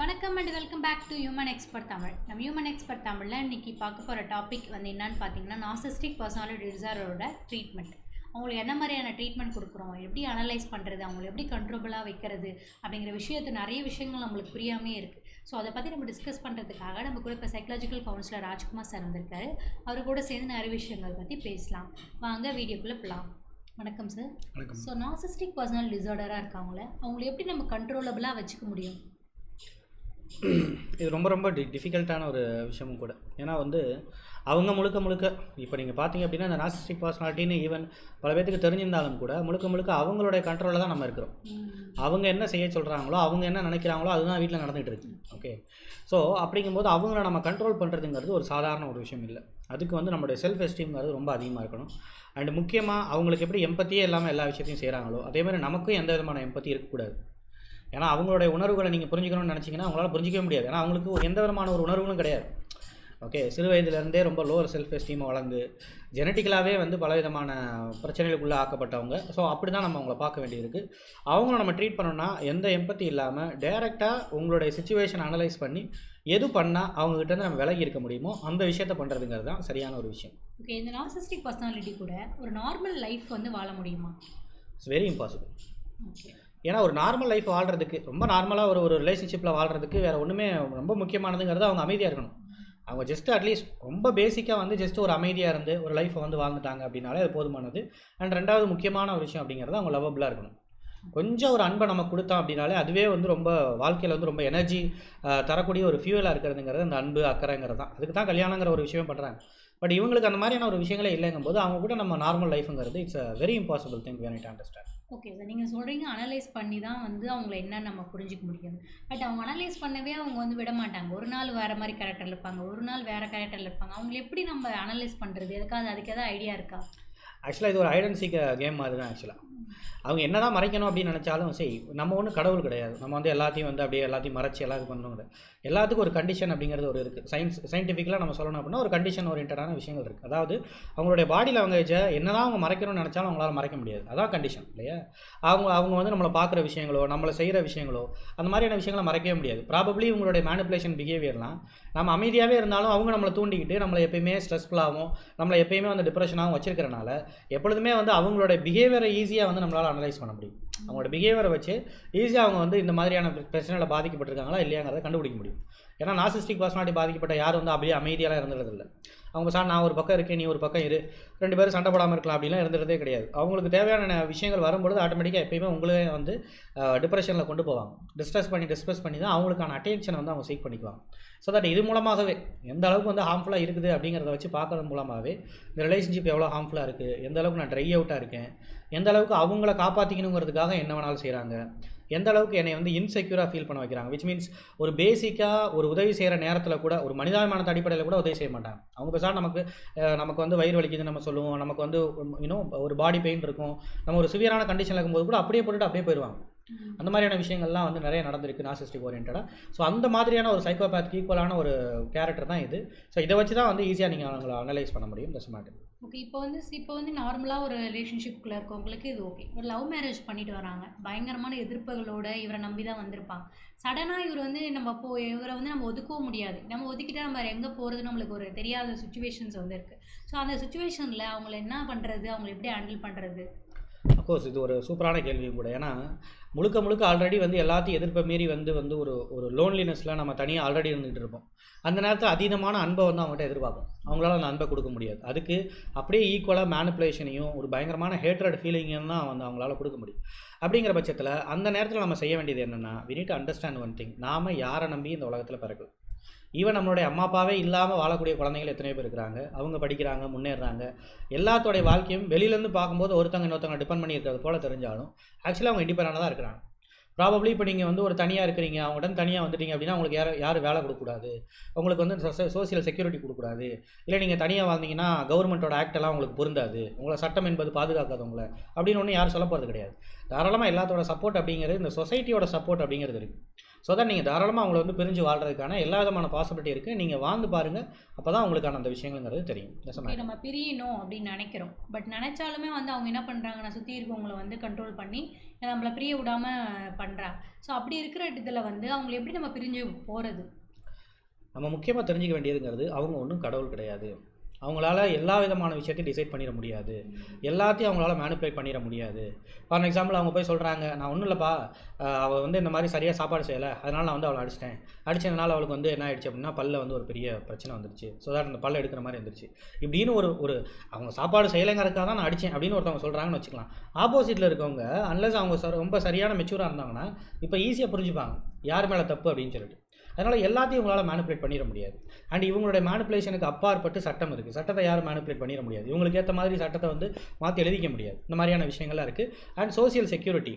வணக்கம் and welcome back to human expert Tamil நம்ம human expert தமிழில் இன்னைக்கு பார்க்க போகிற டாபிக் வந்து என்னன்னு பார்த்தீங்கன்னா நாசிஸ்டிக் பர்சனாலிட்டி டிசார்டரோட ட்ரீட்மெண்ட் அவங்களுக்கு என்ன மாதிரியான ட்ரீட்மெண்ட் கொடுக்குறோம்? எப்படி அனலைஸ் பண்ணுறது அவங்களை எப்படி கண்ட்ரோலபுளாக வைக்கிறது? அப்படிங்கிற விஷயத்து நிறைய விஷயங்கள் நம்மளுக்கு புரியாமே இருக்குது ஸோ அதை பற்றி நம்ம டிஸ்கஸ் பண்ணுறதுக்காக நம்ம கூட இப்போ சைக்காலஜிக்கல் கவுன்சிலர் ராஜ்குமார் சார் வந்திருக்காரு. அவர் கூட சேர்ந்து நிறைய விஷயங்கள் பற்றி பேசலாம். வாங்க வீடியோக்குள்ளே போகலாம் வணக்கம் சார் ஸோ நாசிஸ்டிக் பர்சனல் டிசார்டராக இருக்காங்கள அவங்கள எப்படி நம்ம கண்ட்ரோலபுளாக வச்சுக்க முடியும்? இது ரொம்ப ரொம்ப டி டிஃபிகல்ட்டான ஒரு விஷயமும் கூட. ஏன்னா வந்து அவங்க முழுக்க முழுக்க இப்போ நீங்கள் பார்த்தீங்க அப்படின்னா இந்த நாசிஸ்டிக் பர்சனாலிட்டின்னு ஈவன் பல பேத்துக்கு தெரிஞ்சிருந்தாலும் கூட முழுக்க முழுக்க அவங்களுடைய கண்ட்ரோலில் தான் நம்ம இருக்கிறோம். அவங்க என்ன செய்ய சொல்கிறாங்களோ அவங்க என்ன நினைக்கிறாங்களோ அதுதான் வீட்டில் நடந்துகிட்டு இருக்கு. ஓகே ஸோ அப்படிங்கும்போது அவங்கள நம்ம கண்ட்ரோல் பண்ணுறதுங்கிறது ஒரு சாதாரண ஒரு விஷயம் இல்லை. அதுக்கு வந்து நம்மளுடைய செல்ஃப் எஸ்டீம்ங்கிறது ரொம்ப அதிகமாக இருக்கணும். அண்ட் முக்கியமாக அவங்களுக்கு எப்படி எம்பத்தியே இல்லாமல் எல்லா விஷயத்தையும் செய்கிறாங்களோ அதே மாதிரி நமக்கும் எந்த விதமான எம்பத்தி இருக்கக்கூடாது. ஏன்னா அவங்களுடைய உணர்வுகளை நீங்கள் புரிஞ்சுக்கணும்னு நினச்சிங்கன்னா அவங்களால புரிஞ்சிக்கவே முடியாது. ஏன்னா அவங்களுக்கு எந்த விதமான ஒரு உணர்வுகளும் கிடையாது. ஓகே சிறு வயதுலேருந்தே ரொம்ப லோவர் செல்ஃப் எஸ்டீமை வளர்ந்து ஜெனட்டிக்கலாகவே வந்து பலவிதமான பிரச்சனைகளுக்குள்ளே ஆக்கப்பட்டவங்க. ஸோ அப்படி தான் நம்ம அவங்கள பார்க்க வேண்டியிருக்கு. அவங்கள நம்ம ட்ரீட் பண்ணோம்னா எந்த எம்பத்தி இல்லாமல் டைரெக்டாக உங்களுடைய சுச்சுவேஷன் அனலைஸ் பண்ணி எது பண்ணால் அவங்ககிட்ட நம்ம விலகி இருக்க முடியுமோ அந்த விஷயத்த பண்ணுறதுங்கிறது தான் சரியான ஒரு விஷயம். ஓகே இந்த நார்சிஸ்டிக் பர்சனாலிட்டி கூட ஒரு நார்மல் லைஃப் வந்து வாழ முடியுமா? இட்ஸ் வெரி இம்பாசிபிள் ஓகே ஏன்னா ஒரு நார்மல் லைஃப் வாழ்கிறதுக்கு ரொம்ப நார்மலாக ஒரு ஒரு ரிலேஷன்ஷிப்பில் வாழ்கிறதுக்கு வேறு ஒன்றுமே ரொம்ப முக்கியமானதுங்கிறது அவங்க அமைதியாக இருக்கணும். அவங்க ஜஸ்ட் அட்லீஸ்ட் ரொம்ப பேசிக்காக வந்து ஜஸ்ட் ஒரு அமைதியாக இருந்து ஒரு லைஃப்பை வந்து வாழ்ந்துட்டாங்க அப்படின்னாலே அது போதுமானது. அண்ட் ரெண்டாவது முக்கியமான ஒரு விஷயம் அப்படிங்கிறது அவங்க லவபிளாக இருக்கணும். கொஞ்சம் ஒரு அன்பை நம்ம கொடுத்தோம் அப்படின்னாலே அதுவே வந்து ரொம்ப வாழ்க்கையில் வந்து ரொம்ப எனர்ஜி தரக்கூடிய ஒரு ஃபியூவலாக இருக்கிறதுங்கிறது அந்த அன்பு அக்கறைங்கிறது தான். அதுக்கு தான் கல்யாணங்கிற ஒரு விஷயம் பண்ணுறாங்க பட் இவங்களுக்கு அந்த மாதிரியான ஒரு விஷயங்களே இல்லைங்கும் போது அவங்க கூட நம்ம normal லைஃப்ங்கிறது it's a very impossible thing when it understand okay sir நீங்கள் சொல்கிறீங்க அனலைஸ் பண்ணி தான் வந்து அவங்கள என்ன நம்ம புரிஞ்சிக்க முடியும். பட் அவங்க அனலைஸ் பண்ணவே அவங்க வந்து விட மாட்டாங்க. ஒரு நாள் வேறு மாதிரி கேரக்டரில் இருப்பாங்க. ஒரு நாள் வேறு கேரக்டரில் இருப்பாங்க. அவங்க எப்படி நம்ம அனலைஸ் பண்ணுறது எதுக்காக அதுக்கு எதாவது ஐடியா இருக்கா? ஆக்சுவலாக இது ஒரு ஐடென்சிக் கேம் மாதிரி தான் ஆக்சுவலாக அவங்க என்னதான் மறைக்கணும் அப்படின்னு நினச்சாலும் சரி நம்ம ஒன்றும் கடவுள் கிடையாது. நம்ம வந்து எல்லாத்தையும் வந்து அப்படியே எல்லாத்தையும் மறைச்சி எல்லாத்தையும் பண்ணணும் கிடையாது. எல்லாத்துக்கும் ஒரு கண்டிஷன் அப்படிங்கிறது ஒரு இருக்குது சயின்ஸ் சயின்டிஃபிக்கலாக நம்ம சொல்லணும் அப்படின்னா ஒரு கண்டிஷன் ஓரியன்டான விஷயங்கள் இருக்குது அதாவது அவங்களுடைய பாடி லாங்குவேஜை என்ன தான் அவங்க மறைக்கணும்னு நினச்சாலும் அவங்களால மறைக்க முடியாது. அதான் கண்டிஷன் இல்லையா? அவங்க அவங்க வந்து நம்மளை பார்க்குற விஷயங்களோ நம்மளை செய்கிற விஷயங்களோ அந்த மாதிரியான விஷயங்களை மறைக்கவே முடியாது. ப்ராபப்ளி உங்களுடைய மேனிப்புலேஷன் பிஹேவியர்லாம் நம்ம அமைதியாகவே இருந்தாலும் அவங்க நம்மளை தூண்டிக்கிட்டு நம்மளை எப்பயுமே ஸ்ட்ரெஸ்ஃபுல்லாகவும் நம்மளை எப்பயுமே வந்து டிப்ரெஷனாகவும் வச்சிருக்கிறனால எப்பொழுதுமே வந்து அவங்களோட பிஹேவியரை ஈஸியாக வந்து நம்மளால் அனலைஸ் பண்ண முடியும். அவங்களோட பிஹேவியரை வச்சு ஈஸியாக அவங்க வந்து இந்த மாதிரியான பிரச்சனையில் பாதிக்கப்பட்டிருக்காங்களா இல்லையாங்கிறத கண்டுபிடிக்க முடியும். ஏன்னா நாசிஸ்டிக் பர்சனாலிட்டி பாதிக்கப்பட்ட யாரும் வந்து அப்படியே அமைதியெல்லாம் இருந்துறதில்ல அவங்க சார் நான் ஒரு பக்கம் இருக்கேன் நீ ஒரு பக்கம் இரு. ரெண்டு பேரும் சண்டை போடாமல் இருக்கலாம் அப்படிலாம் இருந்துறதே கிடையாது. அவங்களுக்கு தேவையான விஷயங்கள் வரும்பொழுது ஆட்டோமேட்டிக்காக எப்பயுமே உங்களே வந்து டிப்ரெஷனில் கொண்டு போவாங்க. டிஸ்ட்ரெஸ் பண்ணி டிஸ்கஸ் பண்ணி தான் அவங்களுக்கான அட்டென்ஷனை வந்து அவங்க சீக் பண்ணிக்குவாங்க. ஸோ தட் இது மூலமாகவே எந்த அளவுக்கு வந்து ஹார்ம்ஃபுல்லாக இருக்குது அப்படிங்கிறத வச்சு பார்க்கறது மூலமாகவே இந்த ரிலேஷன்ஷிப் எவ்வளோ ஹார்ம்ஃபுல்லாக இருக்குது எந்த அளவுக்கு நான் ட்ரை அவுட்டாக இருக்கேன்? எந்த அளவுக்கு அவங்கள காப்பாற்றிக்கணுங்கிறதுக்காக என்ன வேணாலும் செய்கிறாங்க எந்த அளவுக்கு என்னை வந்து இன்செக்யூராக ஃபீல் பண்ண வைக்கிறாங்க. விச் மீன்ஸ் ஒரு பேசிக்காக ஒரு உதவி செய்கிற நேரத்தில் கூட ஒரு மனிதாபிமானத்து அடிப்படையில் கூட உதவி செய்ய மாட்டாங்க. அவங்க பேசாமல் நமக்கு நமக்கு வந்து வயிறு வலிக்குதுன்னு நம்ம சொல்லுவோம். நமக்கு வந்து இன்னும் ஒரு பாடி பெயின் இருக்கும். நம்ம ஒரு சிவியரான கண்டிஷனில் இருக்கும்போது கூட அப்படியே போட்டுட்டு அப்படியே போயிடுவாங்க அந்த மாதிரியான விஷயங்கள்லாம் வந்து நிறைய நடந்திருக்கு நாசிஸ்டிக் ஓரியன்டாக ஸோ அந்த மாதிரியான ஒரு சைக்கோபேத் ஈக்குவலான ஒரு கேரக்டர் தான் இது. ஸோ இதை வச்சு தான் வந்து ஈஸியாக நீங்கள் அவங்கள அனலைஸ் பண்ண முடியும். தஸ் மேட்டர் ஓகே இப்போ வந்து இப்போ வந்து நார்மலாக ஒரு ரிலேஷன்ஷிப்குள்ளே இருக்கவங்களுக்கு இது ஓகே ஒரு லவ் மேரேஜ் பண்ணிட்டு வராங்க. பயங்கரமான எதிர்ப்புகளோட இவரை நம்பி தான் வந்திருப்பாங்க சடனாக இவர் வந்து நம்ம போ இவரை வந்து நம்ம ஒதுக்கவும் முடியாது. நம்ம ஒதுக்கிட்டால் நம்ம எங்கே போகிறது நம்மளுக்கு ஒரு தெரியாத சுச்சுவேஷன்ஸ் வந்து இருக்குது ஸோ அந்த சுச்சுவேஷனில் அவங்கள என்ன பண்ணுறது அவங்கள எப்படி ஹேண்டில் பண்ணுறது அஃப்கோர்ஸ் இது ஒரு சூப்பரான கேள்வியும் கூட. ஏன்னா முழுக்க முழுக்க ஆல்ரெடி வந்து எல்லாத்தையும் எதிர்ப்பை மீறி வந்து வந்து ஒரு ஒரு லோன்லினஸில் நம்ம தனியாக ஆல்ரெடி இருந்துகிட்டு இருப்போம். அந்த நேரத்தில் அதீதமான அன்பை வந்து அவங்ககிட்ட எதிர்பார்ப்போம். அவங்களால அந்த அன்பை கொடுக்க முடியாது. அதுக்கு அப்படியே ஈக்குவலாக மேனிப்புலேஷனையும் ஒரு பயங்கரமான ஹேட்ரட் ஃபீலிங்கும் தான் வந்து அவங்களால கொடுக்க முடியும். அப்படிங்கிற பட்சத்தில் அந்த நேரத்தில் நம்ம செய்ய வேண்டியது என்னென்னா we need understand one thing நாம் யாரை நம்பி இந்த உலகத்தில் பிறக்கலாம் ஈவன் நம்மளுடைய அம்மா அப்பாவே இல்லாமல் வாழக்கூடிய குழந்தைகள் எத்தனை பேர் இருக்கிறாங்க. அவங்க படிக்கிறாங்க முன்னேறாங்க. எல்லாத்தோடைய வாழ்க்கையும் வெளியிலேருந்து பார்க்கும்போது ஒருத்தங்க இன்னொருத்தவங்க டிபெண்ட் பண்ணி இருக்கிறது போல தெரிஞ்சாலும் ஆக்சுவலாக அவங்க இண்டிபெண்டாக தான் இருக்கிறாங்க. ப்ராபப்ளி இப்போ நீங்கள் வந்து ஒரு தனியாக இருக்கிறீங்க அவங்கள்ட்ட தனியாக வந்துட்டீங்க அப்படின்னா உங்களுக்கு யார் யார் வேலை கொடுக்கக்கூடாது. உங்களுக்கு வந்து சோசியல் செக்யூரிட்டி கொடுக்கக்கூடாது. இல்லை நீங்கள் தனியாக வாழ்ந்தீங்கன்னா கவர்மெண்ட்டோட ஆக்டெல்லாம் உங்களுக்கு பொருந்தாது. உங்களை சட்டம் என்பது பாதுகாக்காது உங்களை அப்படின்னு ஒன்றும் யாரும் சொல்ல போகிறது கிடையாது. தாராளமாக எல்லாத்தோட சப்போர்ட் அப்படிங்கிறது இந்த சொசைட்டியோட சப்போர்ட் அப்படிங்கிறது இருக்குது ஸோ தான் நீங்கள் தாராளமாக அவங்கள வந்து பிரிஞ்சு வாழ்றதுக்கான எல்லா விதமான பாசிபிலிட்டி இருக்குது நீங்கள் வாழ்ந்து பாருங்கள் அப்போ தான் உங்களுக்கான அந்த விஷயங்கள்ங்கிறது தெரியும். நம்ம பிரியணும் அப்படின்னு நினைக்கிறோம். பட் நினைச்சாலுமே வந்து அவங்க என்ன பண்றாங்கன்னா சுற்றி இருக்கவங்கள வந்து கண்ட்ரோல் பண்ணி நம்மளை பிரிய விடாம பண்றாங்க. ஸோ அப்படி இருக்கிற இதில் வந்து அவங்களை எப்படி நம்ம பிரிஞ்சு போறது? நம்ம முக்கியமாக தெரிஞ்சுக்க வேண்டியதுங்கிறது அவங்க ஒன்றும் கடவுள் கிடையாது. அவங்களால எல்லா விதமான விஷயத்தையும் டிசைட் பண்ணிட முடியாது. எல்லாத்தையும் அவங்களால மேனிப்புலேட் பண்ணிட முடியாது. ஃபார் எக்ஸாம்பிள் அவங்க போய் சொல்கிறாங்க நான் ஒன்றும் இல்லைப்பா. அவள் வந்து இந்த மாதிரி சரியாக சாப்பாடு செய்யலை. அதனால் நான் வந்து அவளை அடிச்சிட்டேன். அடிச்சதுனால அவளுக்கு வந்து என்ன ஆயிடுச்சு அப்படின்னா பல்ல வந்து ஒரு பெரிய பிரச்சனை வந்துருச்சு. ஸோ தட் அந்த பல்ல எடுக்கிற மாதிரி வந்துருச்சு. இப்படின்னு ஒரு ஒரு அவங்க சாப்பாடு செய்யலைங்கிறதுக்காக தான் நான் அடித்தேன் அப்படின்னு ஒருத்தவங்க சொல்கிறாங்கன்னு வச்சுக்கலாம். ஆப்போசிட்டில் இருக்கவங்க அன்லஸ் அவங்க ரொம்ப சரியான மெச்சூராக இருந்தாங்கன்னா இப்போ ஈஸியாக புரிஞ்சுப்பாங்க. யார் மேலே தப்பு அப்படின்னு சொல்லிட்டு. அதனால் எல்லாத்தையும் உங்களால் மேனிப்புலேட் பண்ணிட முடியாது. அண்ட் இவங்களுடைய மேனிப்புலேஷனுக்கு அப்பாற்பட்டு சட்டம் இருக்குது சட்டத்தை யாரும் மேனிப்புலேட் பண்ணிட முடியாது. இவங்களுக்கு ஏற்ற மாதிரி சட்டத்தை வந்து மாற்றி எழுதிக்க முடியாது. இந்த மாதிரியான விஷயங்கள்லாம் இருக்குது அண்ட் சோசியல் செக்யூரிட்டி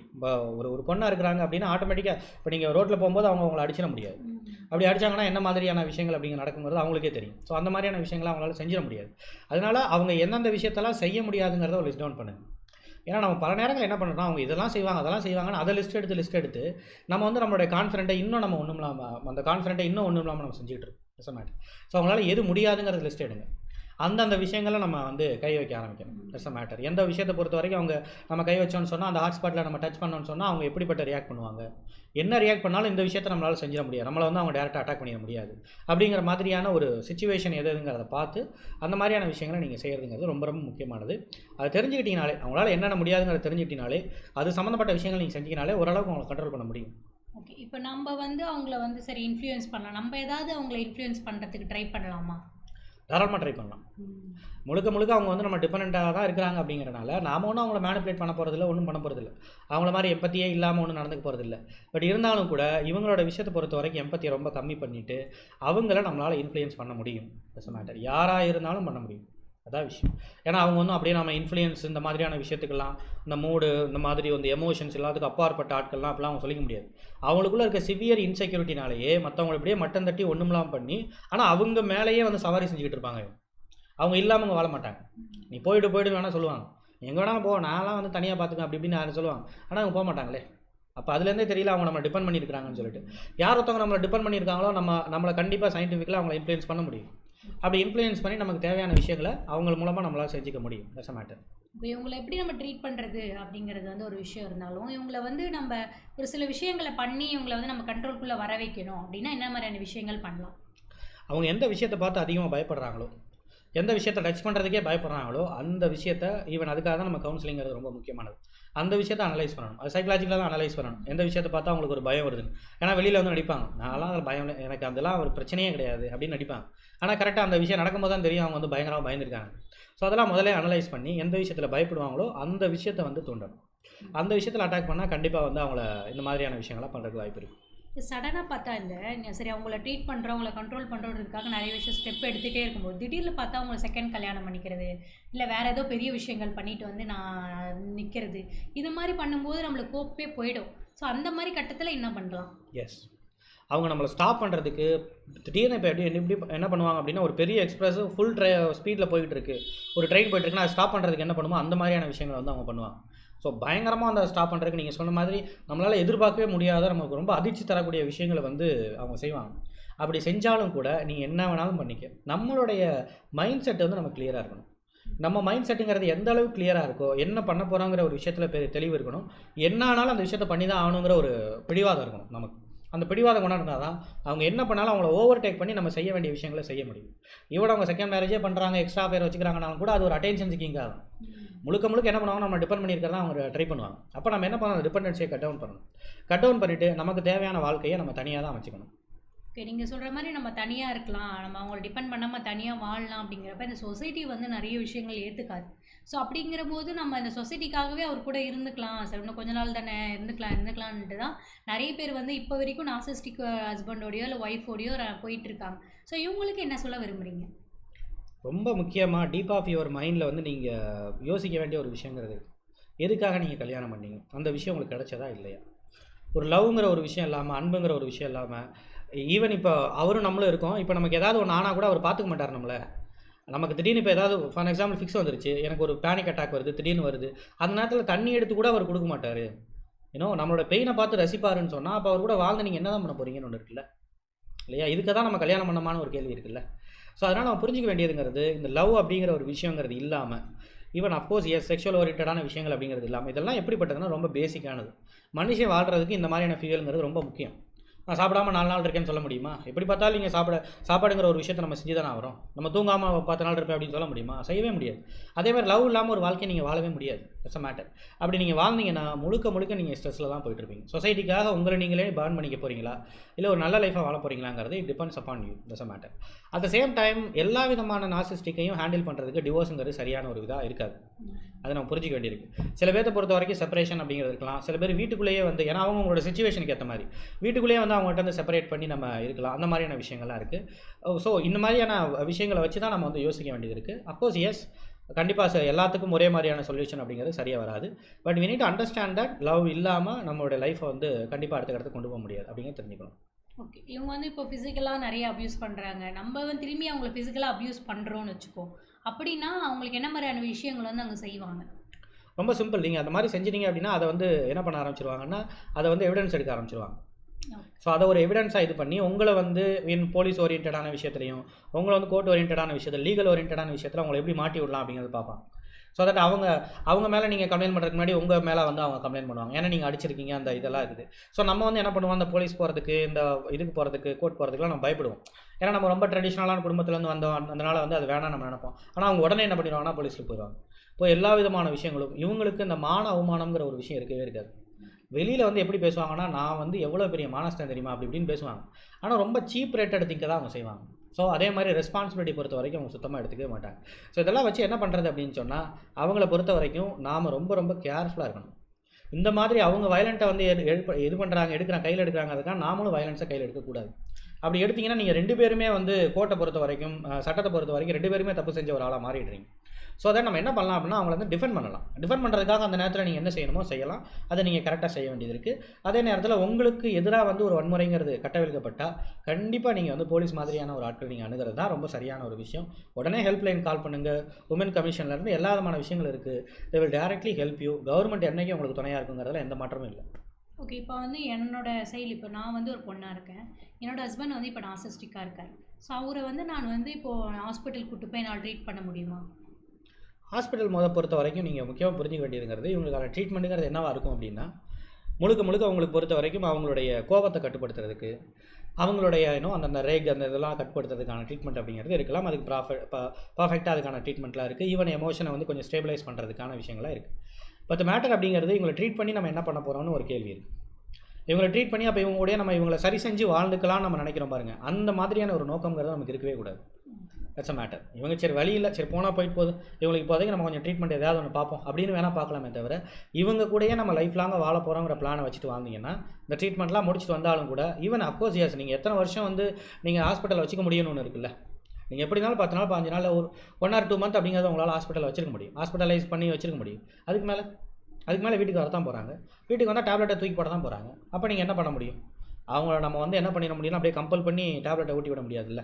ஒரு ஒரு பொண்ணாக இருக்கிறாங்க அப்படின்னா ஆட்டோமேட்டிக்காக இப்போ நீங்கள் ரோட்டில் போகும்போது அவங்க அவங்கள அடிச்சிட முடியாது. அப்படி அடிச்சாங்கன்னா என்ன மாதிரியான விஷயங்கள் அப்படிங்க நடக்குங்கிறது அவங்களுக்கே தெரியும். ஸோ அந்த மாதிரியான விஷயங்களை அவங்களால செஞ்சிட முடியாது. அதனால அவங்க எந்தெந்த விஷயத்தெல்லாம் செய்ய முடியாதுங்கிறத ஒரு லிஸ்ட் டவுன் பண்ணுங்க. ஏன்னா நம்ம பல நேரங்கள் என்ன பண்ணுறோம் அவங்க இதெல்லாம் செய்வாங்க அதெல்லாம் செய்வாங்கன்னு அதை லிஸ்ட் எடுத்து லிஸ்ட் எடுத்து நம்ம வந்து நம்மளுடைய கான்ஃபிடென்ட்டை இன்னும் நம்ம ஒன்றும் இல்லாமல் அந்த கான்ஃபிடென்ட்டை இன்னும் ஒன்றும் இல்லாமல் நம்ம செஞ்சுட்டு இருக்கோம். மேட் ஸோ அவங்களால எது முடியாதுங்கிறத லிஸ்ட் எடுங்க. அந்தந்த விஷயங்களை நம்ம வந்து கை வைக்க ஆரம்பிக்கணும். இட்ஸ் அ மேட்டர் எந்த விஷயத்தை பொறுத்த வரைக்கும் அவங்க நம்ம கை வச்சோம்னு சொன்னால் அந்த ஹாட்ஸ்பாட்டில் நம்ம டச் பண்ணோம்னு சொன்னால் அவங்க எப்படிப்பட்ட ரியாக்ட் பண்ணுவாங்க? என்ன ரியாக்ட் பண்ணாலும் இந்த விஷயத்தை நம்மளால் செஞ்சிட முடியாது. நம்மளை வந்து அவங்க டேரெக்டாக அட்டாக் பண்ணிட முடியாது. அப்படிங்கிற மாதிரியான ஒரு சுச்சுவேஷன் எது எதுங்கிறத பார்த்து அந்த மாதிரியான விஷயங்களை நீங்கள் செய்கிறதுங்கிறது ரொம்ப ரொம்ப முக்கியமானது. அதை தெரிஞ்சுக்கிட்டீங்கனாலே அவங்களால என்னென்ன முடியாதுங்கிறத தெரிஞ்சுக்கிட்டீங்கனாலே அது சம்மந்தப்பட்ட விஷயங்கள் நீங்கள் செஞ்சீங்கனாலே ஓரளவுக்கு அவங்களை கண்ட்ரோல் பண்ண முடியும். ஓகே இப்போ நம்ம வந்து அவங்கள வந்து சரி இன்ஃப்ளூயன்ஸ் பண்ணலாம். நம்ம ஏதாவது அவங்கள இன்ஃப்ளூயன்ஸ் பண்ணுறதுக்கு ட்ரை பண்ணலாமா? தாராளமாக ட்ரை பண்ணலாம். முழுக்க முழுக்க அவங்க வந்து நம்ம டிபெண்ட்டாக தான் இருக்கிறாங்க அப்படிங்கிறனால நாம ஒன்றும் அவங்கள மேனிப்புலேட் பண்ண போகிறதில்ல ஒன்றும் பண்ண போகிறதில்ல அவங்கள மாதிரி எம்பத்தியே இல்லாமல் ஒன்றும் நடந்துக்க போகிறதில்ல பட் இருந்தாலும் கூட இவங்களோட விஷயத்தை பொறுத்த வரைக்கும் எம்பத்தியை ரொம்ப கம்மி பண்ணிவிட்டு அவங்கள நம்மளால் இன்ஃப்ளூயன்ஸ் பண்ண முடியும். இட்ஸ் மேட்டர் யாராக இருந்தாலும் பண்ண முடியும். அதான் விஷயம். ஏன்னா அவங்க வந்து அப்படியே நம்ம இன்ஃப்ளூயன்ஸ் இந்த மாதிரியான விஷயத்துக்கெல்லாம் இந்த மூடு இந்த மாதிரி வந்து எமோஷன்ஸ் எல்லாத்துக்கும் அப்பாற்பட்ட ஆட்கள்லாம் அப்படிலாம் அவங்க சொல்லிக்க முடியாது. அவங்களுக்குள்ள இருக்க சிவியர் இன்செக்யூரிட்டினாலேயே மற்றவங்களை இப்படியே மட்டம் தட்டி ஒன்றும்லாம் பண்ணி ஆனால் அவங்க மேலேயே வந்து சவாரி செஞ்சுக்கிட்டு இருப்பாங்க அவங்க இல்லாமல் அவங்க வாழ மாட்டாங்க. நீ போயிட்டு போயிட்டு வேணால் சொல்லுவாங்க. எங்கே வேணாலும் போ நான்லாம் வந்து தனியாக பார்த்துக்கேன் அப்படி இப்படின்னு யாரும் சொல்லுவாங்க. ஆனால் அவங்க போக மாட்டாங்களே அப்போ அதுலேருந்தே தெரியல அவங்க நம்மளை டிபெண்ட் பண்ணியிருக்காங்கன்னு சொல்லிட்டு. யார் ஒருத்தவங்க நம்மளை டிபெண்ட் பண்ணியிருக்காங்களோ நம்ம நம்மளை கண்டிப்பாக சயின்டிஃபிக்கலாக அவங்கள இன்ஃப்ளூயன்ஸ் பண்ண முடியும். அப்படி இன்ஃப்ளூயன்ஸ் பண்ணி நமக்கு தேவையான விஷயங்களை அவங்க மூலமாக நம்மளால் செஞ்சுக்க முடியும். தட்ஸ் மேட்டர் இப்போ இவங்களை எப்படி நம்ம ட்ரீட் பண்ணுறது அப்படிங்கிறது வந்து ஒரு விஷயம் இருந்தாலும் இவங்களை வந்து நம்ம ஒரு சில விஷயங்களை பண்ணி இவங்களை வந்து நம்ம கண்ட்ரோல்குள்ளே வர வைக்கணும் அப்படின்னா என்ன மாதிரியான விஷயங்கள் பண்ணலாம்? அவங்க எந்த விஷயத்தை பார்த்து அதிகமாக பயப்படுறாங்களோ எந்த விஷயத்தை டச் பண்ணுறதுக்கே பயப்படுறாங்களோ அந்த விஷயத்த ஈவன் அதுக்காக தான் நம்ம கவுன்சிலிங்கிறது ரொம்ப முக்கியமானது. அந்த விஷயத்தை அனலைஸ் பண்ணணும். அது சைக்கலாஜிக்கலாக தான் அனலைஸ் பண்ணணும். எந்த விஷயத்தை பார்த்தா அவங்களுக்கு ஒரு பயம் வருதுன்னு. ஏன்னா வெளியில் வந்து நடிப்பாங்க. நான்லாம் அதில் பயம் இல்லை, எனக்கு அதெல்லாம் ஒரு பிரச்சனையே கிடையாது அப்படின்னு நடிப்பாங்க. ஆனால் கரெக்டாக அந்த விஷயம் நடக்கும்போது தான் தெரியும். அவங்க வந்து பயங்கரமாக பயந்துருக்காங்க. ஸோ அதெல்லாம் முதல்ல அனலைஸ் பண்ணி எந்த விஷயத்தில் பயப்படுவாங்களோ அந்த விஷயத்தை வந்து தூண்டணும். அந்த விஷயத்தில் அட்டாக் பண்ணால் கண்டிப்பாக வந்து அவங்கள இந்த மாதிரியான விஷயங்கள்லாம் பண்ணுறதுக்கு வாய்ப்பு இருக்குது சடனாக பார்த்தா இல்லை. சரி அவங்கள ட்ரீட் பண்ணுறோம் அவங்கள கண்ட்ரோல் பண்ணுறதுக்காக நிறைய விஷயம் ஸ்டெப் எடுத்துகிட்டே இருக்கும்போது திடீர்னு பார்த்தா அவங்கள செகண்ட் கல்யாணம் பண்ணிக்கிறது இல்லை வேறு ஏதோ பெரிய விஷயங்கள் பண்ணிட்டு வந்து நான் நிற்கிறது இது மாதிரி பண்ணும்போது நம்மளுக்கு கோப்பே போயிடும். ஸோ அந்த மாதிரி கட்டத்தில் என்ன பண்ணலாம்? எஸ் அவங்க நம்மளை ஸ்டாப் பண்ணுறதுக்கு திடீர்னு இப்போ எப்படி எப்படி என்ன பண்ணுவாங்க அப்படின்னா ஒரு பெரிய எக்ஸ்பிரஸ் ஃபுல் ட்ரை ஸ்பீடில் போயிட்டு இருக்கு. ஒரு ட்ரெயின் போயிட்டு இருக்குன்னா ஸ்டாப் பண்ணுறதுக்கு என்ன பண்ணுமோ அந்த மாதிரியான விஷயங்களை வந்து அவங்க பண்ணுவாங்க. ஸோ பயங்கரமாக அந்த ஸ்டாப் பண்ணுறதுக்கு நீங்கள் சொன்ன மாதிரி நம்மளால் எதிர்பார்க்கவே முடியாத நமக்கு ரொம்ப அதிர்ச்சி தரக்கூடிய விஷயங்களை வந்து அவங்க செய்வாங்க. அப்படி செஞ்சாலும் கூட நீங்கள் என்ன வேணாலும் பண்ணிக்க. நம்மளுடைய மைண்ட் செட் வந்து நம்ம கிளியராக இருக்கணும். நம்ம மைண்ட் செட்டுங்கிறது எந்த அளவுக்கு கிளியராக இருக்கோ என்ன பண்ண போகிறோங்கிற ஒரு விஷயத்தில் பெரிய தெளிவு இருக்கணும். என்ன ஆனாலும் அந்த விஷயத்தை பண்ணி தான் ஆகணுங்கிற ஒரு பிடிவாதம் இருக்கணும் நமக்கு. அந்த பிடிவாதம் கொண்டாடினா தான் அவங்க என்ன பண்ணாலும் அவங்கள ஓவர் டேக் பண்ணி நம்ம செய்ய வேண்டிய விஷயங்களை செய்ய முடியும். இவ்வளோ அவங்க செகண்ட் மேரேஜே பண்ணுறாங்க எக்ஸ்ட்ரா பேர் வச்சுக்கிறாங்கனாலும் கூட அது ஒரு அட்டென்ஷன் சிக்கிங்காக முழுக்க முழுக்க என்ன பண்ணுவாங்க? நம்ம டிபெண்ட் பண்ணியிருக்கிறதா அவங்க ட்ரை பண்ணுவாங்க. அப்போ நம்ம என்ன பண்ணணும்? டிபெண்டன்சியை கட் டவுன் பண்ணணும். கட் டவுன் பண்ணிவிட்டு நமக்கு தேவையான வாழ்க்கையை நம்ம தனியாக தான் அமைச்சிக்கணும் ஓகே நீங்கள் சொல்கிற மாதிரி நம்ம தனியாக இருக்கலாம். நம்ம அவங்கள டிபெண்ட் பண்ணாமல் தனியாக வாழலாம் அப்படிங்கிறப்ப இந்த சொசைட்டி வந்து நிறைய விஷயங்கள் ஏற்றுக்காது ஸோ அப்படிங்கிற போது நம்ம இந்த சொசைட்டிக்காகவே அவர் கூட இருந்துக்கலாம். சார் இன்னும் கொஞ்ச நாள் தானே இருந்துக்கலாம் இருந்துக்கலான்ட்டு தான் நிறைய பேர் வந்து இப்போ வரைக்கும் நாசிஸ்டிக் ஹஸ்பண்டோடையோ இல்லை ஒய்ஃபோடையோ போயிட்டு இருக்காங்க. ஸோ இவங்களுக்கு என்ன சொல்ல விரும்புகிறீங்க ரொம்ப முக்கியமாக டீப் ஆஃப் யுவர் மைண்டில் வந்து நீங்கள் யோசிக்க வேண்டிய ஒரு விஷயங்கிறது எதுக்காக நீங்கள் கல்யாணம் பண்ணீங்க? அந்த விஷயம் உங்களுக்கு கிடைச்சதா இல்லையா? ஒரு லவ்ங்கிற ஒரு விஷயம் இல்லாமல் அன்புங்கிற ஒரு விஷயம் இல்லாமல் ஈவன் இப்போ அவரும் நம்மளும் இருக்கோம். இப்போ நமக்கு ஏதாவது ஒன்று ஆனால் கூட அவர் பார்த்துக்க மாட்டார் நம்மளை. நமக்கு திடீர்னு இப்போ ஏதாவது ஃபார் எக்ஸாம்பிள் ஃபிக்ஸ் வந்துருச்சு. எனக்கு ஒரு பேனிக் அட்டாக் வருது திடீர்னு வருது. அந்த நேரத்தில் தண்ணி எடுத்து கூட அவர் கொடுக்க மாட்டார். ஏன்னோ நம்மளோட பெயினை பார்த்து ரசிப்பாருன்னு சொன்னால் அப்போ அவர் கூட வாழ்ந்து நீங்கள் என்ன தான் பண்ண போகிறீங்கன்னு ஒன்று இருக்குல்ல? இல்லையா? இதுக்கு தான் நம்ம கல்யாணம் பண்ணமான ஒரு கேள்வி இருக்குல்ல? ஸோ அதனால் நம்ம புரிஞ்சிக்க வேண்டியதுங்கிறது இந்த லவ் அப்படிங்கிற ஒரு விஷயங்கிறது இல்லாமல் even of course yes sexual ஓரியன்டான விஷயங்கள் அப்படிங்கிறது இல்லாமல் இதெல்லாம் எப்படிப்பட்டதுன்னா ரொம்ப பேசிக்கானது மனுஷன் வாழ்கிறதுக்கு இந்த மாதிரியான ஃபியூயல்ங்கிறது ரொம்ப முக்கியம். நான் சாப்பிடாம நாலு நாள் இருக்கேன்னு சொல்ல முடியுமா? எப்படி பார்த்தாலும் நீங்கள் சாப்பிட சாப்பாடுங்கிற ஒரு விஷயத்தை நம்ம செஞ்சு தானே வரோம் நம்ம தூங்காமல் பத்து நாள் இருப்பேன் அப்படின்னு சொல்ல முடியுமா? செய்யவே முடியாது. அதே மாதிரி லவ் இல்லாமல் ஒரு வாழ்க்கையை நீங்கள் வாழவே முடியாது. இட்ஸ் அ மேட்டர் அப்படி நீங்கள் வாழ்ந்தீங்கன்னா முழுக்க முழுக்க நீங்கள் ஸ்ட்ரெஸ்ஸில் தான் போயிட்டுருப்பீங்க சொசைட்டிக்காக உங்களை நீங்களே பர்ன் பண்ணிக்க போகிறீங்களா இல்லை ஒரு நல்ல லைஃபாக வாழ போகிறீங்களாங்கிறது it depends upon you it's a matter at the same time எல்லா விதமான நாசிஸ்டிக்கையும் ஹேண்டில் பண்ணுறதுக்கு டிவோர்ஸுங்கிறது சரியான ஒரு இதாக இருக்காது. அதை நம்ம புரிஞ்சிக்க வேண்டியிருக்கு. சில பேர்த்த பொறுத்த வரைக்கும் செப்பரேஷன் அப்படிங்கிறது இருக்கலாம். சில பேர் வீட்டுக்குள்ளேயே வந்து ஏன்னா அவங்க அவங்களோட சுச்சுவேஷனுக்கு ஏற்ற மாதிரி. வீட்டுக்குள்ளேயே வந்து அவங்கள்ட்ட வந்து செப்பரேட் பண்ணி நம்ம இருக்கலாம். அந்த மாதிரியான விஷயங்கள்லாம் இருக்குது ஸோ இந்த மாதிரியான விஷயங்களை வச்சு தான் நம்ம வந்து யோசிக்க வேண்டியது இருக்குது அஃப்கோர்ஸ் எஸ் கண்டிப்பாக சார் எல்லாத்துக்கும் ஒரே மாதிரியான சொல்யூஷன் அப்படிங்கிறது சரியாக வராது. But we need understand that love இல்லாமல் நம்மளோட லைஃப்பை வந்து கண்டிப்பாக அடுத்த இடத்துக்கு கொண்டு போக முடியாது அப்படிங்கிறது தெரிஞ்சுக்கணும். ஓகே இவங்க வந்து இப்போ ஃபிசிக்கலாக நிறைய அப்யூஸ் பண்ணுறாங்க நம்ம வந்து திரும்பி அவங்கள ஃபிசிக்கலாக அப்யூஸ் பண்ணுறோன்னு வச்சுக்கோ. அப்படின்னா அவங்களுக்கு என்ன மாதிரியான விஷயங்கள் வந்து அவங்க செய்வாங்க? ரொம்ப சிம்பிள். நீங்கள் அந்த மாதிரி செஞ்சிட்டீங்க அப்படின்னா அதை வந்து என்ன பண்ண ஆரம்பிச்சிருவாங்கன்னா அதை வந்து எவிடன்ஸ் எடுக்க ஆரம்பிச்சிருவாங்க. ஸோ அதை ஒரு எவிடன்ஸாக இது பண்ணி உங்களை வந்து இன் போலீஸ் ஓரியன்டான விஷயத்துலையும் உங்களை வந்து கோர்ட் ஓரியன்டான விஷயத்தில் லீகல் ஓரியன்டான விஷயத்தில் உங்களை எப்படி மாட்டி விடலாம் அப்படிங்கிறது பார்ப்பாங்க. ஸோ தட் அவங்க அவங்க மேலே நீங்கள் கம்ப்ளைண்ட் பண்ணுறதுக்கு முன்னாடி உங்கள் மேலே வந்து அவங்க கம்ப்ளைண்ட் பண்ணுவாங்க. ஏன்னா நீங்கள் அடிச்சிருக்கீங்க அந்த இதெல்லாம் இருக்குது. ஸோ நம்ம வந்து என்ன பண்ணுவோம்? அந்த போலீஸ் போகிறதுக்கு இந்த இதுக்கு போகிறதுக்கு கோர்ட் போகிறதுக்குலாம் நம்ம பயப்படுவோம். ஏன்னா நம்ம ரொம்ப ட்ரெடிஷ்னலான குடும்பத்துலேருந்து வந்தோம். அதனால் வந்து அது வேணாம் நம்ம நினைப்போம். ஆனால் அவங்க உடனே என்ன பண்ணிடுவாங்கன்னா போலீஸில் போயிடுவாங்க. இப்போ எல்லா விதமான விஷயங்களும் இவங்களுக்கு இந்த மான அவமானங்கிற ஒரு விஷயம் இருக்கவே இருக்காது. வெளியில் வந்து எப்படி பேசுவாங்கன்னா நான் வந்து எவ்வளோ பெரிய மானஸ்டன் தெரியுமா? அப்படி இப்படின்னு பேசுவாங்க. ஆனால் ரொம்ப சீப் ரேட்டட் திங்க தான் அவங்க செய்வாங்க. ஸோ அதே மாதிரி ரெஸ்பான்சிபிலிட்டி பொறுத்த வரைக்கும் அவங்க சுத்தமாக எடுத்துக்கவே மாட்டாங்க. ஸோ இதெல்லாம் வச்சு என்ன பண்ணுறது அப்படின்னு சொன்னால் அவங்கள பொறுத்த வரைக்கும் நாம் ரொம்ப ரொம்ப கேர்ஃபுல்லாக இருக்கணும். இந்த மாதிரி அவங்க வயலண்ட்டை வந்து எடு எடுப்ப- இது பண்ணுறாங்க எடுக்கிறாங்க கையில் எடுக்கிறாங்க அதுக்காக நாமளும் வயலன்ஸை கையில் எடுக்கக்கூடாது. அப்படி எடுத்தீங்கன்னா நீங்கள் ரெண்டு பேருமே வந்து கோர்ட்டை பொறுத்த வரைக்கும் சட்டத்தை பொறுத்த வரைக்கும் ரெண்டு பேருமே தப்பு செஞ்ச ஒரு ஆளாக மாறிடுறீங்க. ஸோ அதை நம்ம என்ன பண்ணலாம் அப்படின்னா அவங்கள வந்து டிஃபெண்ட் பண்ணலாம். டிஃபெண்ட் பண்ணுறதுக்காக அந்த நேரத்தில் நீங்கள் என்ன செய்யணுமோ செய்யலாம். அதை நீங்கள் கரெக்டாக செய்ய வேண்டியது இருக்குது அதே நேரத்தில் உங்களுக்கு எதிராக வந்து ஒரு வன்முறைங்கிறது கட்டவிழ்க்கப்பட்டால் கண்டிப்பாக நீங்கள் வந்து போலீஸ் மாதிரியான ஒரு ஆட்கள் நீங்கள் அணுகிறது தான் ரொம்ப சரியான ஒரு விஷயம். உடனே ஹெல்ப்லைன் கால் பண்ணுங்கள் உமன் கமிஷன்லேருந்து எல்லா விதமான விஷயங்கள் இருக்குது they will directly help you government என்றைக்கும் உங்களுக்கு துணையாக இருக்குங்கிறதுல எந்த மாற்றமும் இல்லை. ஓகே இப்போ வந்து என்னோட சைடு இப்போ நான் வந்து ஒரு பொண்ணாக இருக்கேன். என்னோட ஹஸ்பண்ட் வந்து இப்போ நாசிஸ்டிக்காக இருக்கார். ஸோ அவரை வந்து நான் வந்து இப்போது ஹாஸ்பிட்டல் கூட்டு போய் நான் ட்ரீட் பண்ண முடியுமா? ஹாஸ்பிட்டல் முத பொறுத்த வரைக்கும் நீங்கள் முக்கியமாக புரிஞ்சுக்க வேண்டியதுங்கிறது இவங்களுக்கான ட்ரீட்மெண்ட்டுங்கிறது என்னவாக இருக்கும் அப்படின்னா முழுக்க முழுக்க அவங்களுக்கு பொறுத்த வரைக்கும் அவங்களுடைய கோபத்தை கட்டுப்படுத்துறதுக்கு அவங்களுடைய இன்னும் அந்தந்த ரேக் அந்த இதெல்லாம் கட்டுப்படுத்துறதுக்கான ட்ரீட்மெண்ட் அப்படிங்கிறது இருக்கலாம். அதுக்கு ப்ராஃபட் பர்ஃபெக்டாக அதுக்கான ட்ரீட்மெண்ட்லாம் இருக்குது ஈவன் எமோஷனை வந்து கொஞ்சம் ஸ்டேபிளைஸ் பண்ணுறதுக்கான விஷயங்களாக இருக்குது பட் மேட்டர் அப்படிங்கிறது இவங்களை ட்ரீட் பண்ணி நம்ம என்ன பண்ண போகிறோம்னு ஒரு கேள்வி இருக்குது இவங்களை ட்ரீட் பண்ணி அப்போ இவங்க நம்ம இவங்களை சரி செஞ்சு வாழ்ந்துக்கலாம்னு நம்ம நினைக்கிறோம் பாருங்கள் அந்த மாதிரியான ஒரு நோக்கங்கிறது நமக்கு இருக்கவே கூடாது. இட்ஸ் அ மேட்டர் இவங்க சரி வழி இல்லை சரி போனால் போயிட்டு போகுது. இவங்களுக்கு இப்போதைக்கு நம்ம கொஞ்சம் ட்ரீட்மெண்ட் ஏதாவது ஒன்று பார்ப்போம் அப்படின்னு வேணால் பார்க்கலாமே தவிர இவங்க கூடயே நம்ம லைஃப் லாங்காக வாழ போகிறோங்கிற பிளானை வச்சுட்டு வாழ்ந்தீங்கன்னா இந்த ட்ரீட்மெண்ட்லாம் முடிச்சுட்டு வந்தாலும் கூட ஈவன் அஃப்கோர்ஸ் எஸ் நீங்கள் எத்தனை வருஷம் வந்து நீங்கள் ஹாஸ்பிட்டலில் வச்சுக்க முடியும்னு ஒன்று இருக்குல்ல. நீங்கள் எப்படி இருந்தாலும் பத்து நாள் பாஞ்சு நாள் ஒரு ஒன் ஆர் டூ மந்த் அப்படிங்கிறத உங்களால் ஹாஸ்பிட்டலில் வச்சிருக்க முடியும். ஹாஸ்பிட்டலைஸ் பண்ணி வச்சிருக்க முடியும். அதுக்கு மேலே அதுக்கு மேலே வீட்டுக்கு வரதான் போகிறாங்க வீட்டுக்கு வந்தால் டேப்லெட்டை தூக்கி போட தான் போகிறாங்க அப்போ நீங்கள் என்ன பண்ண முடியும்? அவங்கள நம்ம வந்து என்ன பண்ணிட முடியும்னா அப்படியே கம்பல் பண்ணி டேப்லெட்டை ஊட்டி விட முடியாதுல்ல.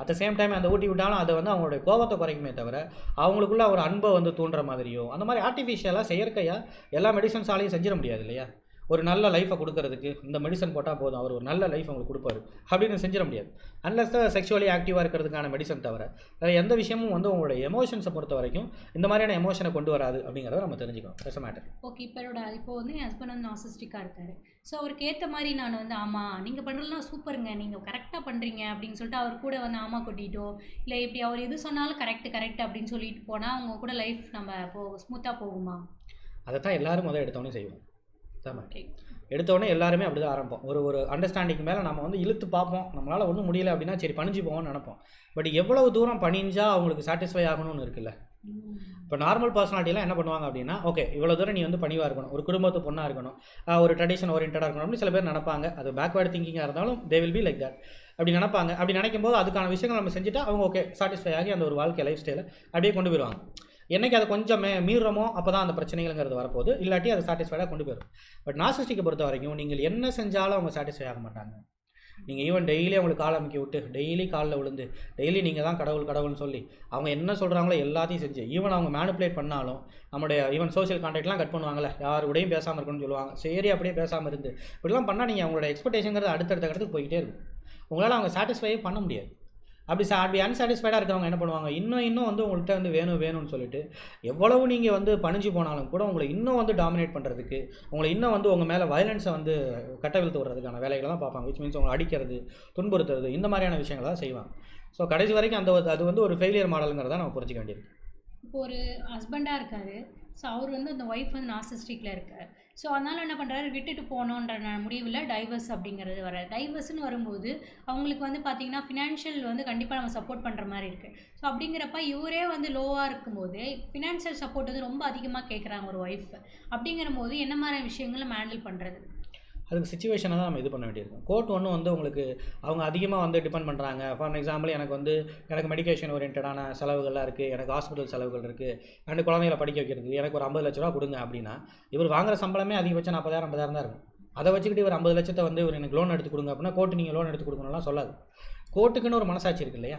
அட் த சேம் டைம் அந்த ஊட்டி விட்டாலும் அதை வந்து அவங்களுடைய கோபத்தை குறைக்குமே தவிர அவங்களுக்குள்ள ஒரு அன்பை வந்து தூண்டுற மாதிரியோ அந்த மாதிரி ஆர்டிஃபிஷியலாக செயற்கையாக எல்லா மெடிசன்ஸாலையும் செஞ்சிட முடியாது இல்லையா? ஒரு நல்ல லைஃப்பை கொடுக்கறதுக்கு இந்த மெடிசன் போட்டால் போதும். அவர் ஒரு நல்ல லைஃப் உங்களுக்கு கொடுப்பாரு. அப்படின்னு செஞ்சிட முடியாது. அன்லஸ் தான் செக்ஷுவலி ஆக்டிவாக இருக்கிறதுக்கான மெடிசன் தவிர வேறு எந்த விஷயமும் வந்து உங்களுடைய எமோஷன்ஸை பொறுத்த வரைக்கும் இந்த மாதிரியான எமோஷனை கொண்டு வராது அப்படிங்கிறத நம்ம தெரிஞ்சுக்கணும். தட்ஸ் மேட்டர் ஓகே இப்போ என்னோட இப்போ வந்து என் ஹஸ்பண்ட் வந்து நாசிஸ்டிக்காக இருக்காரு. ஸோ அவருக்கு ஏற்ற மாதிரி நான் வந்து ஆமாம் நீங்கள் பண்ணுறதுலாம் சூப்பருங்க நீங்கள் கரெக்டாக பண்ணுறீங்க அப்படின்னு சொல்லிட்டு அவர் கூட வந்து ஆமா கொட்டிட்டோ இல்லை இப்படி அவர் எது சொன்னாலும் கரெக்ட் கரெக்ட் அப்படின்னு சொல்லிட்டு போனால் அவங்க கூட லைஃப் நம்ம போ ஸ்மூத்தாக போகுமா? அதை தான் எல்லாரும் முதல் எடுத்தோடனே செய்வோம். ஓகே எடுத்தோடனே எல்லாருமே அப்படி தான் ஆரம்பிப்போம். ஒரு ஒரு அண்டர்ஸ்டாண்டிங் மேலே நம்ம வந்து இழுத்து பார்ப்போம். நம்மளால் ஒன்றும் முடியல அப்படின்னா சரி பணிஞ்சு போவோம்னு நினைப்போம். பட் எவ்வளவு தூரம் பணிஞ்சா அவங்களுக்கு சாட்டிஸ்ஃபை ஆகணும்னு இருக்குல்ல? இப்போ நார்மல் பர்சனாலிட்டிலாம் என்ன பண்ணுவாங்க அப்படின்னா ஓகே இவ்வளோ தூரம் நீ வந்து பணிவாக இருக்கணும். ஒரு குடும்பத்து பொண்ணாக இருக்கணும். ஒரு ட்ரெடிஷன் ஓரியன்டாக இருக்கணும் அப்படின்னு சில பேர் நினைப்பாங்க. அது பேக்வேர்டு திங்கிங்காக இருந்தாலும் they will be like that அப்படி நினைப்பாங்க. அப்படி நினைக்கும் போது அதுக்கான விஷயங்கள் நம்ம செஞ்சுட்டா அவங்க ஓகே சாட்டிஸ்ஃபை ஆகி அந்த ஒரு வாழ்க்கை லைஃப் ஸ்டைலை அப்படியே கொண்டு போயிடுவாங்க. என்னைக்கு அதை கொஞ்சம் மே மீறுறமோ அப்போ தான் அந்த பிரச்சனைகள்ங்கிறது வரப்போகுது. இல்லாட்டி அதை சாட்டிஸ்ஃபைடாக கொண்டு போயிடும் பட் நாசிஸ்டிக்கை பொறுத்த வரைக்கும் நீங்கள் என்ன செஞ்சாலும் அவங்க சாட்டிஸ்ஃபை ஆக மாட்டாங்க. நீங்கள் ஈவன் டெய்லி அவங்களுக்கு கால் அமைக்க விட்டு டெய்லி காலில் விழுந்து டெய்லி நீங்கள் தான் கடவுள் கடவுள்னு சொல்லி அவங்க என்ன சொல்கிறாங்களோ எல்லாத்தையும் செஞ்சு ஈவன் அவங்க மேனுப்புலேட் பண்ணாலும் நம்முடைய ஈவன் சோஷியல் கான்டாக்ட்லாம் கட் பண்ணுவாங்கல்ல யாருடையும் பேசாமல் இருக்கணும்னு சொல்லுவாங்க. சரி அப்படியே பேசாமல் இருந்து. இப்படிலாம் பண்ணால் நீங்கள் அவங்களோட எக்ஸ்பெக்டேஷனுங்கிறது அடுத்தடுத்த இடத்துக்கு போய்கிட்டே இருக்கும். உங்களால் அவங்க சாட்டிஸ்ஃபையே பண்ண முடியாது. அப்படி சா அப்படி அன்சாட்டிஸ்ஃபைடாக இருக்கிறவங்க என்ன பண்ணுவாங்க? இன்னும் இன்னும் வந்து உங்கள்கிட்ட வந்து வேணும் வேணும்னு சொல்லிட்டு எவ்வளவு நீங்கள் வந்து பணிஞ்சு போனாலும் கூட உங்களை இன்னும் வந்து டாமினேட் பண்ணுறதுக்கு உங்களை இன்னும் வந்து உங்கள் மேலே வயலன்ஸை வந்து கட்டவிழ்த்து விடுறதுக்கான வேலைகளை தான் பார்ப்பாங்க. விச் மீன்ஸ் உங்களை அடிக்கிறது துன்புறுத்துறது இந்த மாதிரியான விஷயங்களை தான் செய்வாங்க. ஸோ கடைசி வரைக்கும் அந்த ஒரு- அது வந்து ஒரு ஃபெயிலியர் மாடலுங்கிறத நம்ம புரிஞ்சிக்க வேண்டியது இப்போ ஒரு ஹஸ்பண்டாக இருக்காரு. ஸோ அவர் வந்து அந்த ஒய்ஃப் வந்து நாசிஸ்டிக்கில் இருக்கார். ஸோ அதனால் என்ன பண்ணுறாரு விட்டுட்டு போகணுன்ற முடிவில் டைவர்ஸ் அப்படிங்கிறது வர டைவர்ஸ்னு வரும்போது அவங்களுக்கு வந்து பார்த்தீங்கன்னா ஃபினான்ஷியல் வந்து கண்டிப்பாக நம்ம சப்போர்ட் பண்ணுற மாதிரி இருக்குது ஸோ அப்படிங்கிறப்ப இவரே வந்து லோவாக இருக்கும்போது ஃபினான்ஷியல் சப்போர்ட் வந்து ரொம்ப அதிகமாக கேட்குறாங்க ஒரு ஒய்ஃப் அப்படிங்கிற போது என்ன மாதிரி விஷயங்களை ஹேண்டில் பண்ணுறது அதுக்கு சுச்சுவேஷனை தான் நம்ம இது பண்ண வேண்டியிருக்கும். கோர்ட் ஒன்று வந்து உங்களுக்கு அவங்க அதிகமாக வந்து டிபெண்ட் பண்ணுறாங்க ஃபார் எக்ஸாம்பிள் எனக்கு வந்து எனக்கு மெடிகேஷன் ஓரியன்டான செலவுகள்லாம் இருக்குது எனக்கு ஹாஸ்பிட்டல் செலவுகள் இருக்குது ரெண்டு குழந்தைகளை படிக்க வைக்கிறதுக்கு எனக்கு ஒரு ஐம்பது லட்ச ரூபா கொடுங்க அப்படின்னா இவர் வாங்குற சம்பளமே அதிகபட்சம் நாற்பதாயிரம் ஐம்பதாயிரம் தான் இருக்கும். அதை வச்சுக்கிட்டு இவர் ஐம்பது லட்சத்தை வந்து இவர் எனக்கு லோன் எடுத்து கொடுங்க அப்படின்னா கோர்ட்டு நீங்கள் லோன் எடுத்து கொடுக்கணும்லாம் சொல்லாது. கோர்ட்டுக்குன்னு ஒரு மனசாட்சி இருக்கு இல்லையா?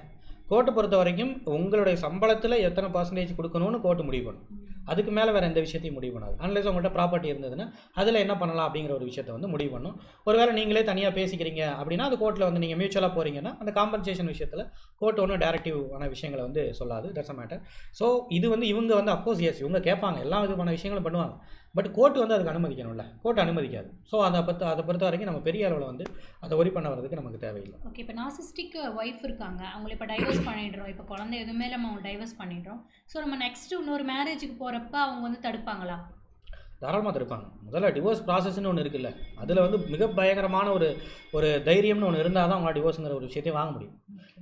கோர்ட்டை பொறுத்த வரைக்கும் உங்களுடைய சம்பளத்தில் எத்தனை பர்சன்டேஜ் கொடுக்கணும்னு கோர்ட்டு முடிவு பண்ணும். அதுக்கு மேலே வேறு எந்த விஷயத்தையும் முடிவு பண்ணாது. அன்லஸ் உங்கள்கிட்ட ப்ராப்பர்ட்டி இருந்ததுன்னா அதில் என்ன பண்ணலாம் அப்படிங்கிற ஒரு விஷயத்தை வந்து முடிவு பண்ணும். ஒருவேளை நீங்களே தனியாக பேசிக்கிறீங்க அப்படின்னா அது கோர்ட்டில் வந்து நீங்கள் மியூச்சுவலாக போகிறீங்கன்னா அந்த காம்பன்சேஷன் விஷயத்தில் கோர்ட் ஒன்றும் டேரக்டிவான விஷயங்களை வந்து சொல்லாது. தட்ஸ் அ மேட்டர் ஸோ இது வந்து இவங்க வந்து அப்கோர்ஸ் எஸ் இவங்க கேட்பாங்க. எல்லா விதமான விஷயங்களும் பண்ணுவாங்க. பட் கோர்ட் வந்து அதுக்கு அனுமதிக்கணும்ல. கோர்ட் அனுமதிக்காது. ஸோ அதை பற்றி அதை பொறுத்த வரைக்கும் நம்ம பெரிய அளவில் வந்து அதை ஒரி பண்ண வரதுக்கு நமக்கு தேவையில்லை. ஓகே இப்போ நாசிஸ்டிக் ஒய்ஃப் இருக்காங்க. அவங்கள இப்போ டைவர்ஸ் பண்ணிடுறோம். இப்போ குழந்தை எதுவுமே நம்ம அவங்க டைவர்ஸ் பண்ணிடுறோம். ஸோ நம்ம நெக்ஸ்ட் இன்னொரு மேரேஜுக்கு போகிறப்ப அவங்க வந்து தடுப்பாங்களா? தாராளமாக தடுப்பாங்க. முதல்ல டிவோர்ஸ் ப்ராசஸ்ன்னு ஒன்று இருக்குல்ல அதில் வந்து மிக பயங்கரமான ஒரு ஒரு தைரியம்னு ஒன்று இருந்தால் தான் உங்களால் டிவோர்ஸுங்கிற ஒரு விஷயத்தையும் வாங்க முடியும்.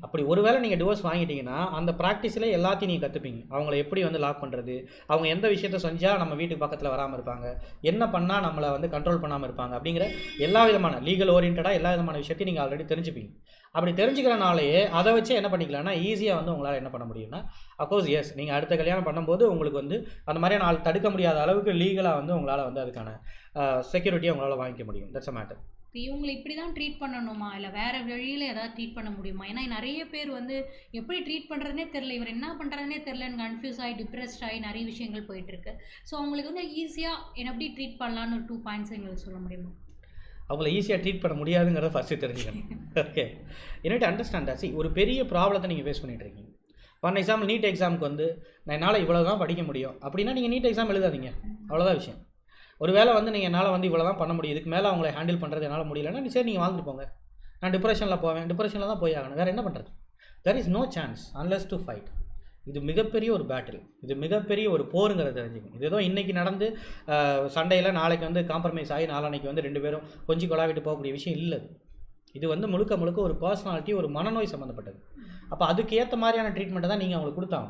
அப்படி ஒருவேளை நீங்கள் டிவோர்ஸ் வாங்கிட்டீங்கன்னா அந்த ப்ராக்டிஸில் எல்லாத்தையும் நீங்கள் கற்றுப்பீங்க அவங்கள எப்படி வந்து லாக் பண்ணுறது அவங்க எந்த விஷயத்த செஞ்சால் நம்ம வீட்டுக்கு பக்கத்தில் வராமல் இருப்பாங்க என்ன பண்ணால் நம்மளை வந்து கண்ட்ரோல் பண்ணாமல் இருப்பாங்க அப்படிங்கிற எல்லா விதமான லீகல் ஓரியன்டாக எல்லா விதமான விஷயத்தையும் நீங்கள் ஆல்ரெடி தெரிஞ்சுப்பீங்க. அப்படி தெரிஞ்சுக்கிறனாலேயே அதை வச்சு என்ன பண்ணிக்கலாம்னா ஈஸியாக வந்து உங்களால் என்ன பண்ண முடியும்னா அஃப்கோர்ஸ் எஸ் நீங்கள் அடுத்த கல்யாணம் பண்ணும்போது உங்களுக்கு வந்து அந்த மாதிரியான ஆள் தடுக்க முடியாத அளவுக்கு லீகலாக வந்து உங்களால் வந்து அதுக்கான செக்யூரிட்டியை உங்களால் வாங்கிக்க முடியும். தட்ஸ் அ மேட்டர் இப்போ இவங்களை இப்படி தான் ட்ரீட் பண்ணணுமா? இல்லை வேறு வழியில் ஏதாவது ட்ரீட் பண்ண முடியுமா? ஏன்னா நிறைய பேர் வந்து எப்படி ட்ரீட் பண்ணுறதுனே தெரில இவர் என்ன பண்ணுறதுனே தெரிலன்னு கன்ஃபியூஸ் ஆகி டிப்ரெஸ்ட் ஆகி நிறைய விஷயங்கள் போயிட்டுருக்கு ஸோ அவங்களுக்கு வந்து ஈஸியாக என்ன எப்படி ட்ரீட் பண்ணலான்னு ஒரு டூ பாயிண்ட்ஸ் எங்களுக்கு சொல்ல முடியுமா? அவங்கள ஈஸியாக ட்ரீட் பண்ண முடியாதுங்கிறத ஃபஸ்ட்டு தெரிஞ்சுக்கணும். ஓகே என்னட்டு அண்டர்ஸ்டாண்ட் சி ஒரு பெரிய ப்ராப்ளத்தை நீங்கள் ஃபேஸ் பண்ணிகிட்டு இருக்கீங்க. ஃபார் எக்ஸாம்பிள் நீட் எக்ஸாமுக்கு வந்து நான் என்னால் இவ்வளோ தான் படிக்க முடியும். அப்படின்னா நீங்கள் நீட் எக்ஸாம் எழுதாதீங்க. அவ்வளோதான் விஷயம். ஒரு வேளை வந்து நீங்கள் என்னால் வந்து இவ்வளோ தான் பண்ண முடியும். இதுக்கு மேலே அவங்கள ஹேண்டில் பண்ணுறது என்னால் முடியலன்னா நீ சரி நீங்கள் வாழ்ந்துட்டு போங்க. நான் டிப்ரெஷனில் போவேன். டிப்ரெஷனில் தான் போய் ஆகணும். வேறு என்ன பண்ணுறது there is no chance unless to fight இது மிகப்பெரிய ஒரு பேட்டில் இது மிகப்பெரிய ஒரு போருங்கிறத தெரிஞ்சுக்கணும். இது ஏதோ இன்றைக்கி நடந்து சண்டையில் நாளைக்கு வந்து காம்ப்ரமைஸ் ஆகி நாளானைக்கு வந்து ரெண்டு பேரும் கொஞ்சம் கொலாவிட்டு போகக்கூடிய விஷயம் இல்லை. இது. வந்து முழுக்க முழுக்க ஒரு பர்சனாலிட்டி ஒரு மனநோய் சம்மந்தப்பட்டது அப்போ அதுக்கு ஏற்ற மாதிரியான ட்ரீட்மெண்ட்டை தான் நீங்கள் அவங்களுக்கு கொடுத்தாங்க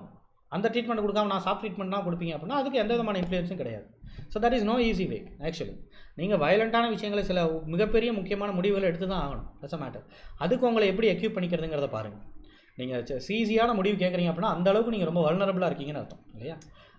அந்த ட்ரீட்மெண்ட் கொடுக்காம நான் சாஃப்ட் ட்ரீட்மெண்ட் தான் கொடுப்பீங்க அப்படின்னா அதுக்கு எந்த விதமான இன்ஃப்ளூயன்ஸும் கிடையாது. So that is no easy way actually நீங்கள் வயலண்ட்டான விஷயங்களை சில மிகப்பெரிய முக்கியமான முடிவுகளை எடுத்து தான் ஆகணும். தட்ஸ் அ மேட்டர் அதுக்கு உங்களை எப்படி எக்யூப் பண்ணிக்கிறதுங்கிறத பாருங்கள் நீங்கள் ஈஸியான முடிவு கேட்குறீங்க அப்படின்னா அந்த அளவுக்கு நீங்கள் ரொம்ப வல்னரபுளாக இருக்கீங்கன்னு அர்த்தம் இல்லையா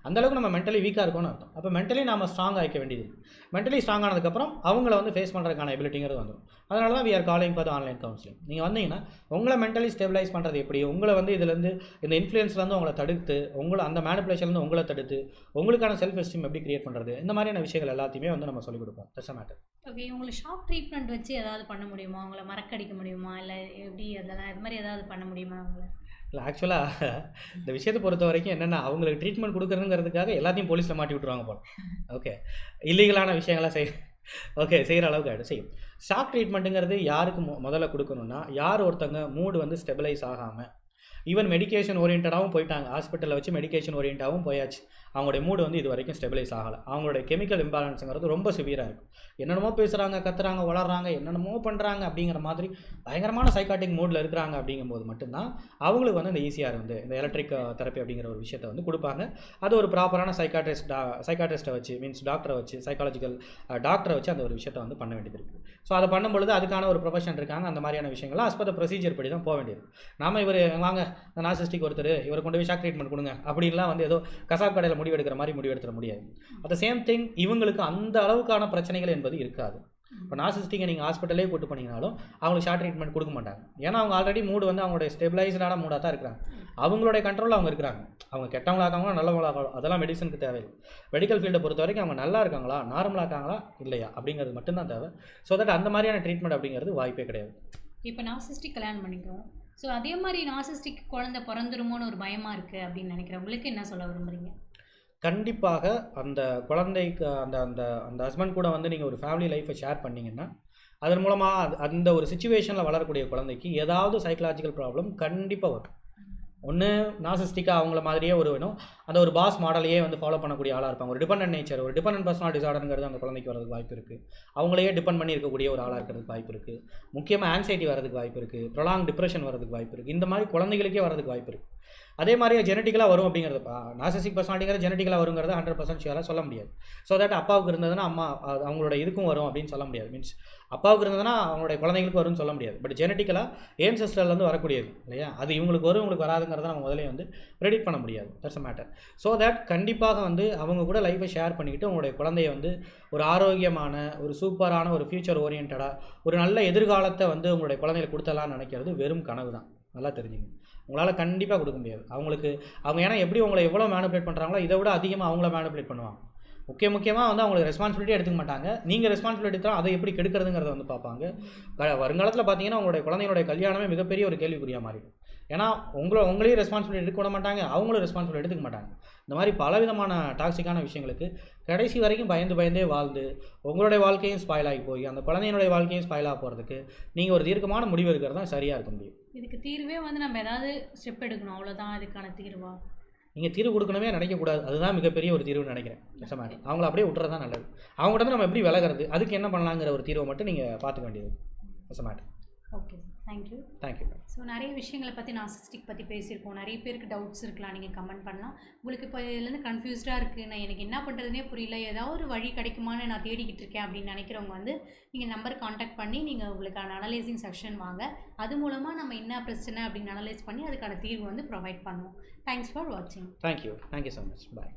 அந்த அளவுக்கு நம்ம மென்டலி வீக்காக இருக்கோம்னு அர்த்தம். அப்போ மென்டலி நம்ம ஸ்ட்ராங் ஆகிக்க வேண்டியது. மென்டலி ஸ்ட்ராங் ஆனதுக்கப்புறம் அவங்கள வந்து ஃபேஸ் பண்ணுறதுக்கான எபிலிட்டிங்கிறது வந்துடும் அதனால தான் we are calling for online counselling நீங்கள் வந்தீங்கன்னா உங்களை மென்டலி ஸ்டெபிலைஸ் பண்ணுறது எப்படி? உங்களை வந்து இதுலேருந்து இந்த இன்ஃப்ளூயன்ஸ்லேருந்து உங்களை தடுத்து உங்களை அந்த மேனிப்புலேஷன்லேருந்து உங்களை தடுத்து உங்களுக்கான செல்ஃப் எஸ்டீம் எப்படி கிரியேட் பண்ணுறது இந்த மாதிரியான விஷயங்கள் எல்லாத்தையுமே வந்து நம்ம சொல்லிக் கொடுப்போம். தட்ஸ் மேட்டர் ஓகே உங்களை ஷாக் ட்ரீட்மெண்ட் வச்சு ஏதாவது பண்ண முடியுமா? உங்களை மறக்கடிக்க முடியுமா? இல்லை எப்படி அதெல்லாம் இது மாதிரி ஏதாவது பண்ண முடியுமா அவங்கள இல்லை ஆக்சுவலாக இந்த விஷயத்தை பொறுத்த வரைக்கும் என்னென்னா அவங்களுக்கு ட்ரீட்மெண்ட் கொடுக்குறதுங்கிறதுக்காக எல்லாத்தையும் போலீஸில் மாட்டி விட்ருவாங்க போல. ஓகே இல்லீகலான விஷயங்கள்லாம் செய் ஓகே செய்கிற அளவுக்கு ஆகிடும் செய்யும் ஷாக் ட்ரீட்மெண்ட்டுங்கிறது யாருக்கு மொ- முதல்ல கொடுக்கணும்னா யார் ஒருத்தங்க மூடு வந்து ஸ்டெபிலைஸ் ஆகாமல் ஈவன் மெடிகேஷன் ஓரியன்டாகவும் போயிட்டாங்க. ஹாஸ்பிட்டலில் வச்சு மெடிகேஷன் ஓரியன்டாகவும் போயாச்சு. அவங்களுடைய மூடு வந்து இது வரைக்கும் ஸ்டெபிலைஸ் ஆகலை. அவங்களுடைய கெமிக்கல் இம்பேலன்ஸுங்கிறது ரொம்ப சிவியராக இருக்கும் என்னென்னமோ பேசுகிறாங்க கத்துறாங்க வளர்கிறாங்க என்னென்னமோ பண்ணுறாங்க அப்படிங்கிற மாதிரி பயங்கரமான சைக்காட்டிக் மூடில் இருக்கிறாங்க அப்படிங்கும்போது மட்டும்தான் அவங்களுக்கு வந்து இந்த ஈஸியாக வந்து இந்த எலக்ட்ரிக் தெரப்பி uh, அப்படிங்கிற ஒரு விஷயத்தை வந்து கொடுப்பாங்க. அது ஒரு ப்ராப்பரான சைக்காட்ரிஸ்ட் டா சைக்காட்ரிஸ்ட்டை வச்சு மீன்ஸ் டாக்டரை வச்சு சைக்காலஜிக்கல் டாக்டரை uh, வச்சு அந்த ஒரு விஷயத்தை வந்து பண்ண வேண்டியது இருக்குது ஸோ அதை பண்ணும்பொழுது அதுக்கான ஒரு ப்ரொஃபஷன் இருக்காங்க. அந்த மாதிரியான விஷயங்கள்லாம் as ப்ரொசீஜர் படி தான் போக வேண்டியது. நாம இவர் வாங்க இந்த நாசிஸ்டிக் ஒருத்தர் இவர் கொண்டு போய் ஷாக் ட்ரீட்மெண்ட் கொடுங்க அப்படின்லாம் வந்து ஏதோ கசாப் கடையில் முடிவெடுக்கிற மாதிரி முடிவெடுத்துட முடியாது. அட் த சேம் திங் இவங்களுக்கு அந்த அளவுக்கான பிரச்சனைகள் என்பது இருக்காது. இப்போ நாசிஸ்டிக்கை நீங்கள் ஹாஸ்பிட்டலே கூட்டு போனீங்கனாலும் அவங்களுக்கு ஷார்ட் ட்ரீட்மெண்ட் கொடுக்க மாட்டாங்க. ஏன்னா அவங்க ஆல்ரெடி மூடு வந்து அவங்களுடைய ஸ்டெபிளைஸ்டான மூடாக தான் இருக்கிறாங்க. அவங்களுடைய கண்ட்ரோலில் அவங்க இருக்கிறாங்க. அவங்க கெட்டவங்களாக்காங்களோ நல்லவங்களாக அதெல்லாம் மெடிசனுக்கு தேவையில்லை. மெடிக்கல் ஃபீல்டை பொறுத்த வரைக்கும் அவங்க நல்லா இருக்காங்களா நார்மலாக இருக்காங்களா இல்லையா? அப்படிங்கிறது மட்டும்தான் தேவை. ஸோ தட் அந்த மாதிரியான ட்ரீட்மெண்ட் அப்படிங்கிறது வாய்ப்பே கிடையாது. இப்போ நாசிஸ்டிக் கல்யாணம் பண்ணிக்கிறோம். ஸோ அதே மாதிரி நாசிஸ்டிக் குழந்தை பிறந்துருமோன்னு ஒரு பயமாக இருக்குது அப்படின்னு நினைக்கிறேன். உங்களுக்கு என்ன சொல்ல விரும்புறீங்க? கண்டிப்பாக அந்த குழந்தைக்கு அந்த அந்த அந்த ஹஸ்பண்ட் கூட வந்து நீங்கள் ஒரு ஃபேமிலி லைஃப்பை ஷேர் பண்ணிங்கன்னா அதன் மூலமாக அது அந்த ஒரு சுச்சுவேஷனில் வளரக்கூடிய குழந்தைக்கு ஏதாவது சைக்கலாஜிக்கல் ப்ராப்ளம் கண்டிப்பாக வரும். ஒன்று நாசிஸ்டிக்காக அவங்கள மாதிரியே ஒரு வேணும் அந்த ஒரு பாஸ் மாடலையே வந்து ஃபாலோ பண்ணக்கூடிய ஆளாக இருப்பாங்க. ஒரு டிபெண்ட் நேச்சர் ஒரு டிபெண்ட் பர்சனல் டிசார்டருங்கிறது அந்த குழந்தைக்கு வரதுக்கு வாய்ப்பு இருக்குது அவங்களையே டிபெண்ட் பண்ணி இருக்கக்கூடிய ஒரு ஆளாக இருக்கிறதுக்கு வாய்ப்பு இருக்குது முக்கியமாக ஆன்சைட்டி வரதுக்கு வாய்ப்பு இருக்குது ப்ரொலாங் டிப்ரெஷன் வரதுக்கு வாய்ப்பு இருக்குது இந்த மாதிரி குழந்தைகளுக்கே வரதுக்கு வாய்ப்பு இருக்குது அதே மாதிரி ஜெனட்டிக்கலாக வரும் அப்படிங்கிறது நாசசிக் பர்சனாலிட்டிங்கிற ஜெனட்டிக்கலாக வருங்கிறது ஹண்ட்ரட் பர்சன்ட் ஷியராக சொல்ல முடியாது. ஸோ தட் அப்பாவுக்கு இருந்ததுன்னா அம்மா அவங்களோட இதுக்கும் வரும் அப்படின்னு சொல்ல முடியாது. மீன்ஸ் அப்பாவுக்கு இருந்ததுன்னா அவங்களுடைய குழந்தைங்களுக்கு வரும்னு சொல்ல முடியாது. பட் ஜெனட்டிக்கலாக ஏன்செஸ்டர்லேருந்து வரக்கூடியது இல்லையா? அது இவங்களுக்கு வரும் இவங்களுக்கு வராதுங்கிறத நம்ம முதலே வந்து ப்ரெடிக்ட் பண்ண முடியாது. That's a matter so that கண்டிப்பாக வந்து அவங்க கூட லைஃப்பை ஷேர் பண்ணிக்கிட்டு உங்களுடைய குழந்தைய வந்து ஒரு ஆரோக்கியமான ஒரு சூப்பரான ஒரு ஃப்யூச்சர் ஓரியன்டாக ஒரு நல்ல எதிர்காலத்தை வந்து உங்களுடைய குழந்தைகளுக்கு கொடுத்தலாம்னு நினைக்கிறது வெறும் கனவு தான் நல்லா தெரிஞ்சுங்க. உங்களால் கண்டிப்பாக கொடுக்க முடியாது. அவங்களுக்கு அவங்க ஏன்னா எப்படி உங்களை எவ்வளோ மேனிப்புலேட் பண்ணுறாங்களோ இதை விட அதிகமாக அவங்கள மேனிப்புலேட் பண்ணுவாங்க. முக்கிய முக்கியமாக வந்து அவங்களுக்கு ரெஸ்பான்சிபிலிட்டி எடுத்துக்க மாட்டாங்க. நீங்கள் ரெஸ்பான்சிபிலிட்டி தான் அதை எப்படி கெடுக்கிறதுங்கிறத வந்து பார்ப்பாங்க. வருங்காலத்தில் பார்த்தீங்கன்னா உங்களுடைய குழந்தைங்களுடைய கல்யாணமே மிகப்பெரிய ஒரு கேள்விக்குறியாக மாறிடும். ஏன்னா உங்களை உங்களையும் ரெஸ்பான்சிபிலிட்டி எடுக்க விட மாட்டாங்க அவங்களும் ரெஸ்பான்சிபிலிட்டி எடுத்துக்க மாட்டாங்க. இந்த மாதிரி பலவிதமான டாக்ஸிக்கான விஷயங்களுக்கு கடைசி வரைக்கும் பயந்து பயந்தே வாழ்ந்து உங்களுடைய வாழ்க்கையும் ஸ்பாயில் ஆகி போய் அந்த குழந்தையினுடைய வாழ்க்கையும் ஸ்பாயில் ஆக போகிறதுக்கு நீங்கள் ஒரு தீர்க்கமான முடிவு எடுக்கிறது தான் சரியாக இருக்க முடியும். இதுக்கு தீர்வே வந்து நம்ம ஏதாவது ஸ்டெப் எடுக்கணும் அவ்வளோதான் இதுக்கான தீர்வா? நீங்கள் தீர்வு கொடுக்கணுமே நினைக்கக்கூடாது. அதுதான் மிகப்பெரிய ஒரு தீர்வுன்னு நினைக்கிறேன். மேடம் அவங்கள அப்படியே விட்டுறது தான் நல்லது அவங்கள்ட்ட நம்ம எப்படி விலகிறது? அதுக்கு என்ன பண்ணலாங்கிற ஒரு தீர்வை மட்டும் நீங்கள் பார்த்துக்க வேண்டியது. Madam okay thank you thank you so நிறைய விஷயங்களை பற்றி நாசிஸ்டிக் பற்றி பேசியிருக்கோம். நிறைய பேருக்கு டவுட்ஸ் இருக்கலாம். நீங்கள் கமெண்ட் பண்ணலாம். உங்களுக்கு இப்போ இதுலேருந்து கன்ஃபியூஸ்டாக இருக்குது நான் எனக்கு என்ன பண்ணுறதுனே புரியல. ஏதாவது ஒரு வழி கிடைக்குமான்னு நான் தேடிக்கிட்டு இருக்கேன் அப்படின்னு நினைக்கிறவங்க வந்து நீங்கள் நம்பர் காண்டாக்ட் பண்ணி நீங்கள் உங்களுக்கான அனலைசிங் செக்ஷன் வாங்க. அது மூலமாக நம்ம என்ன பிரச்சனை அப்படின்னு அனலைஸ் பண்ணி அதுக்கான தீர்வு வந்து ப்ரொவைட் பண்ணுவோம். தேங்க்ஸ் ஃபார் வாட்சிங் thank you thank you so much bye